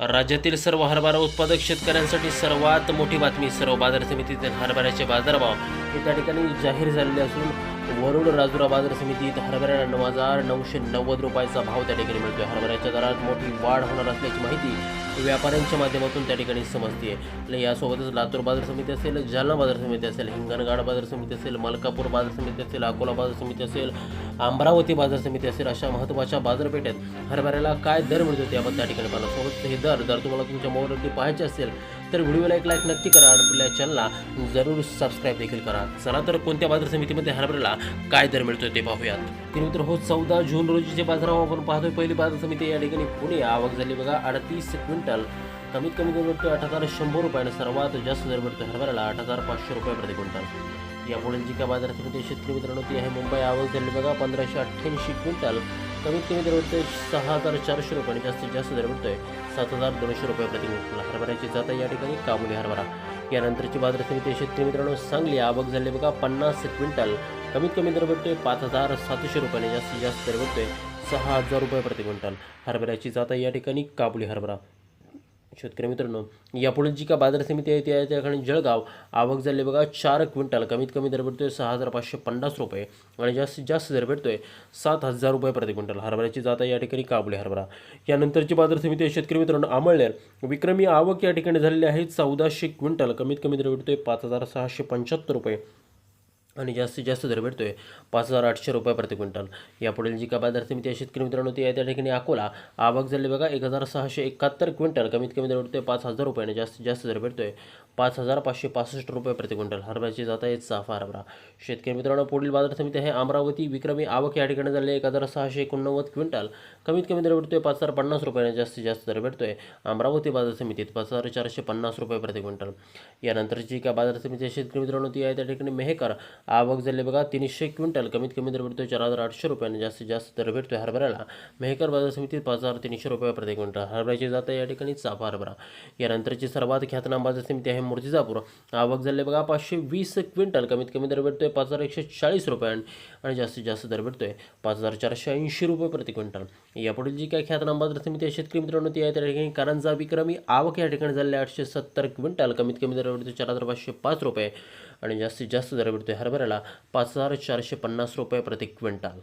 राज्यातील सर्व हरभरा उत्पादक शेतकऱ्यांसाठी सर्वात मोठी बातमी सर्व बाजार समितीतील हरभऱ्याचे बाजारभाव हे त्या ठिकाणी जाहीर झालेले असून वरुड राजुरा बाजार समितीत हरभऱ्याला नऊ हजार नऊशे नव्वद रुपयाचा भाव त्या ठिकाणी मिळतोय. हरभऱ्याच्या दरात मोठी वाढ होणार असल्याची माहिती व्यापाऱ्यांच्या माध्यमातून त्या ठिकाणी समजते आणि यासोबतच लातूर बाजार समिती असेल जालना बाजार समिती असेल हिंगणघाट बाजार समिती असेल मलकापूर बाजार समिती असेल अकोला बाजार समिती असेल अमरावती बाजार समिती असेल अशा महत्त्वाच्या बाजारपेठेत हरभऱ्याला काय दर मिळतो ते आपण त्या ठिकाणी पाहणार सोबत हे दर जर तुम्हाला तुमच्या मोबाईलवरती पाहायचे असेल तर व्हिडिओला एक लाईक नक्की करा आणि आपल्या चॅनलला जरूर सबस्क्राईब देखील करा. चला तर कोणत्या बाजार समितीमध्ये हरभऱ्याला काय दर मिळतोय ते पाहूयात. त्यानंतर मित्र हो चौदा जून रोजीचे बाजारावर आपण पाहतोय. पहिली बाजार समिती या ठिकाणी पुणे आवक झाली. बघा अडतीस क्विंटल कमीत कमी दर भेटतोय आठ हजार शंभर रुपयाने सर्वात जास्त दर भेटतोय हरभऱ्याला आठ हजार पाचशे रुपये प्रति क्विंटल. यापुढील जी काय बाजार समिती शेतकरी मित्रांनो ती आहे मुंबई आवक झाली. बघा पंधराशे अठ्ठ्याऐंशी क्विंटल कमीत कमी दर भेटतोय सहा हजार चारशे रुपये आणि जास्तीत जास्त दर वाटतोय सात हजार दोनशे रुपये प्रति क्विंटल हरभऱ्याची जात आहे. या ठिकाणी काबुली हरभरा. यानंतरची बाजार समिती शेतकरी मित्रांनो सांगली आवक झाली बघा पन्नास क्विंटल. कमीत कमी दर भेटतोय पाच हजार सातशे रुपये आणि जास्तीत जास्त दर भेटतोय सहा हजार रुपये प्रति क्विंटल. हरभऱ्याची जात आहे. या ठिकाणी काबुली हरभरा. शेतकरी मित्रांनो यापुढे जी का बाजार समिती आहे ती आहे त्या ठिकाणी जळगाव. आवक झाली बघा चार क्विंटल. कमीत कमी दर भेटतोय सहा हजार पाचशे पन्नास रुपये आणि जास्तीत जास्त दर भेटतोय सात हजार रुपये प्रति क्विंटल. हरभऱ्याची जात आहे या ठिकाणी काबुली हरभरा. यानंतरची बाजार समिती आहे शेतकरी मित्रांनो आमळनेर. विक्रमी आवक या ठिकाणी झालेली आहे चौदाशे क्विंटल. कमीत कमी दर भेटतोय पाच हजार सहाशे पंच्याहत्तर रुपये. आणि जास्तीत जास्त दर भेटतो आहे पाच हजार आठशे रुपये प्रति क्विंटल. यापुढील जी का बाजार समिती आहे शेतकरी मित्रांनो ती आहे त्या ठिकाणी अकोला. आवक झाली बघा एक हजार सहाशे एकाहत्तर क्विंटल. कमीत कमी दर भेटतोय पाच हजार रुपये आणि जास्तीत जास्त दर भेटतोय पाच हजार पाचशे पासष्ट रुपये प्रति क्विंटल. हरभऱ्याची जात आहे चाफा हरभरा. शेतकरी मित्रांनो पुढील बाजार समिती आहे अमरावती विक्रमी आवक या ठिकाणी झाली एक हजार सहाशे एकोणनव्वद क्विंटल. कमीत कमी दर भेटतोय पाच हजार पन्नास रुपये आणि जास्तीत जास्त दर भेटतोय अमरावती बाजार समितीत पाच हजार चारशे पन्नास रुपये प्रति क्विंटल. यानंतर जी का बाजार समिती आहे शेतकरी मित्रांनो ती आहे त्या ठिकाणी मेहकर. आवक झाली बघा. तीनशे क्विंटल कमीत कमी दर भेटतोय चार हजार आठशे रुपये आणि जास्तीत जास्त दर भेटतोय हरभऱ्याला. मेहकर बाजार समितीत पाच हजार तीनशे रुपये प्रति क्विंटल. हरभऱ्याची जात आहे या ठिकाणी चाफा हरभरा. यानंतरची सर्वात ख्यातनाम बाजार समिती आहे मूर्तिजापूर आवक झाली बघा पाचशे वीस क्विंटल. कमीत कमी दर भेटतोय पाच हजार एकशे चाळीस रुपये आणि जास्तीत जास्त दर भेटतोय पाच हजार चारशे ऐंशी रुपये प्रति क्विंटल. यापुढील जी काय ख्यातनाम बाजार समिती आहे शेतकरी मित्रांनो ती आहे त्या ठिकाणी कारंजा विक्रमी. आवक या ठिकाणी झालेली आठशे सत्तर क्विंटल. कमीत कमी दर भेटतोय चार हजार पाचशे पाच रुपये. आणि जास्तीत जास्त दर भेटतोय हरभऱ्याला पाच हजार चारशे पन्नास रुपये प्रति क्विंटल.